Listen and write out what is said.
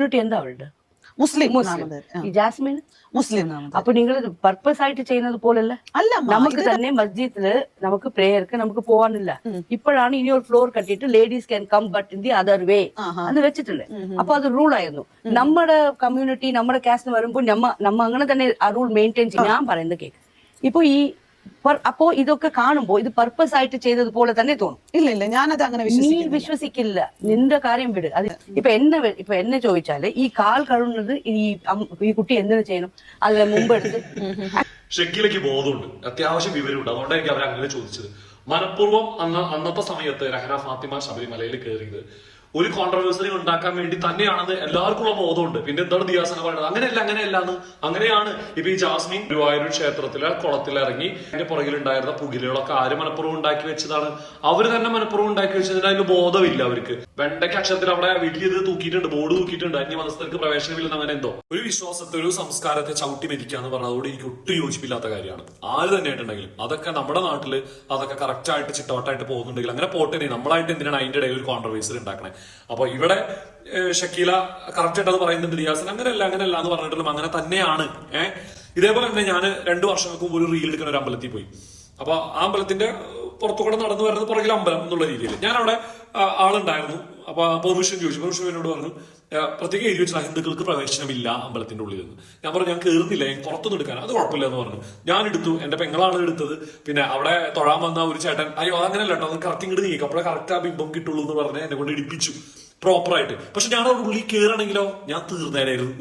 Community എന്താ അവളുടെ? മുസ്ലിം മുസ്ലിം. ഈ ജാസ്മിൻ? മുസ്ലിം. അപ്പൊ നിങ്ങൾ പർപ്പസ് ആയിട്ട് ചെയ്യുന്നത് പോലല്ല അല്ല നമുക്ക് തന്നെ മസ്ജിദിൽ നമുക്ക് പ്രേയർക്ക് നമുക്ക് പോവാനില്ല. ഇപ്പോഴാണ് ഇനി ഒരു floor കട്ടിയിട്ട് ladies can come but in the other way. എന്ന് വെച്ചിട്ടുണ്ട്. അപ്പൊ അത് റൂൾ ആയിരുന്നു. നമ്മുടെ കമ്മ്യൂണിറ്റി നമ്മുടെ കാസ്റ്റ് വരുമ്പോൾ നമ്മ നമ്മ അങ്ങനെ തന്നെ ആ റൂൾ മെയിന്റെയിൻ ചെയ്യും. ഞാൻ പറയുന്നത് കേക്ക്. ഇപ്പൊ ഈ അപ്പോ ഇതൊക്കെ കാണുമ്പോ ഇത് പർപ്പസ് ആയിട്ട് ചെയ്തത് പോലെ തന്നെ തോന്നും. ഇല്ല ഇല്ല ഞാനത് അങ്ങനെ നീ വിശ്വസിക്കില്ല. നിന്റെ കാര്യം വിട്. അത് ഇപ്പൊ എന്നെ ഇപ്പൊ എന്നെ ചോദിച്ചാൽ ഈ കാൽ കഴുകുന്നത് ഈ ഈ കുട്ടി എന്തിനു ചെയ്യണം? അതിന് മുമ്പ് എടുത്ത് ഷെക്കിലേക്ക് ബോധമുണ്ട് അത്യാവശ്യം വിവരമുണ്ട്. അതുകൊണ്ടായിരിക്കും അവർ അങ്ങനെ ചോദിച്ചത്. മനഃപൂർവം അന്ന് അന്നത്തെ സമയത്ത് രഹന ഫാത്തിമ ശബരിമലയിൽ കയറിയത്. ഒരു കോൺട്രവേഴ്സറി ഉണ്ടാക്കാൻ വേണ്ടി തന്നെയാണെന്ന് എല്ലാവർക്കും ഉള്ള ബോധമുണ്ട്. പിന്നെ എന്താണ് ദിയാസന പറയുന്നത്? അങ്ങനെയല്ല അങ്ങനെയല്ല എന്ന് അങ്ങനെയാണ് ഇപ്പൊ ഈ ജാസ്മിൻ ഗുരുവായൂർ ക്ഷേത്രത്തിലെ കുളത്തിൽ ഇറങ്ങി അതിന്റെ പുറകിലുണ്ടായിരുന്ന പുകിലുകളൊക്കെ ആര് മനപ്പുറവും ഉണ്ടാക്കി വെച്ചതാണ്? അവർ തന്നെ മനപ്പുറവും ഉണ്ടാക്കി വെച്ചതിന് അതിന് ബോധമില്ല അവർക്ക്. വെണ്ടയ്ക്ക് അക്ഷരത്തിൽ അവിടെ വീട്ടിൽ ഇത് തൂക്കിയിട്ടുണ്ട് ബോർഡ് തൂക്കിയിട്ടുണ്ട്. അന്യമതസ്ഥർക്ക് പ്രവേശനമില്ലെന്ന് അങ്ങനെ എന്തോ. ഒരു വിശ്വാസത്തെ ഒരു സംസ്കാരത്തെ ചവിട്ടി മെതിക്കുക എന്ന് പറഞ്ഞതോട് എനിക്ക് ഒട്ടും യോജിപ്പില്ലാത്ത കാര്യമാണ്. ആര് തന്നെ ആയിട്ടുണ്ടെങ്കിലും അതൊക്കെ നമ്മുടെ നാട്ടിൽ അതൊക്കെ കറക്റ്റ് ആയിട്ട് ചിട്ടവട്ടായിട്ട് പോകുന്നുണ്ടെങ്കിൽ അങ്ങനെ പോട്ടെ. നമ്മളായിട്ട് എന്തിനാണ് അതിന്റെ ഇടയിൽ ഒരു കോൺട്രവേഴ്സറി ഉണ്ടാക്കണേ? അപ്പൊ ഇവിടെ ഷക്കീല കറക്റ്റ് ആയിട്ട് അത് പറയുന്നുണ്ട് റിയാസൻ അങ്ങനെയല്ല അങ്ങനെയല്ല എന്ന് പറഞ്ഞിട്ടും അങ്ങനെ തന്നെയാണ്. ഏഹ് ഇതേപോലെ തന്നെ ഞാൻ രണ്ടു വർഷങ്ങൾക്ക് മുമ്പ് ഒരു റീൽ എടുക്കുന്ന ഒരു അമ്പലത്തിൽ പോയി. അപ്പൊ ആ അമ്പലത്തിന്റെ പുറത്തു കൂടെ നടന്നു വരുന്നത് പുറകിൽ അമ്പലം എന്നുള്ള രീതിയിൽ. ഞാൻ അവിടെ ആളുണ്ടായിരുന്നു. അപ്പൊ പെർമിഷൻ ചോദിച്ചു. പെർമിഷൻ എന്നോട് പറഞ്ഞു പ്രത്യേക എഴുതി വെച്ചാൽ ഹിന്ദുക്കൾക്ക് പ്രവേശനമില്ല അമ്പലത്തിന്റെ ഉള്ളിൽ നിന്ന്. ഞാൻ പറഞ്ഞു ഞാൻ കയറുന്നില്ല ഞാൻ പുറത്തുനിന്ന് എടുക്കാൻ അത് കുഴപ്പമില്ല എന്ന് പറഞ്ഞു. ഞാൻ എടുത്തു. എന്റെ പെങ്ങളാണ് എടുത്തത്. പിന്നെ അവിടെ തൊഴാൻ വന്ന ഒരു ചേട്ടൻ അയ്യോ അങ്ങനെയല്ല കേട്ടോ. അത് കറക്റ്റ് ഇങ്ങോട്ട് നീക്കും. അപ്പോഴേ കറക്റ്റ് ആ ബിംബം കിട്ടുള്ളൂ എന്ന് പറഞ്ഞ് എന്നെ കൊണ്ട് ഇടിപ്പിച്ചു. പ്രോപ്പറായിട്ട് പക്ഷെ ഞാൻ അവിടെ ഉള്ളിൽ കയറണമെങ്കിലോ ഞാൻ തീർന്നേനായിരുന്നു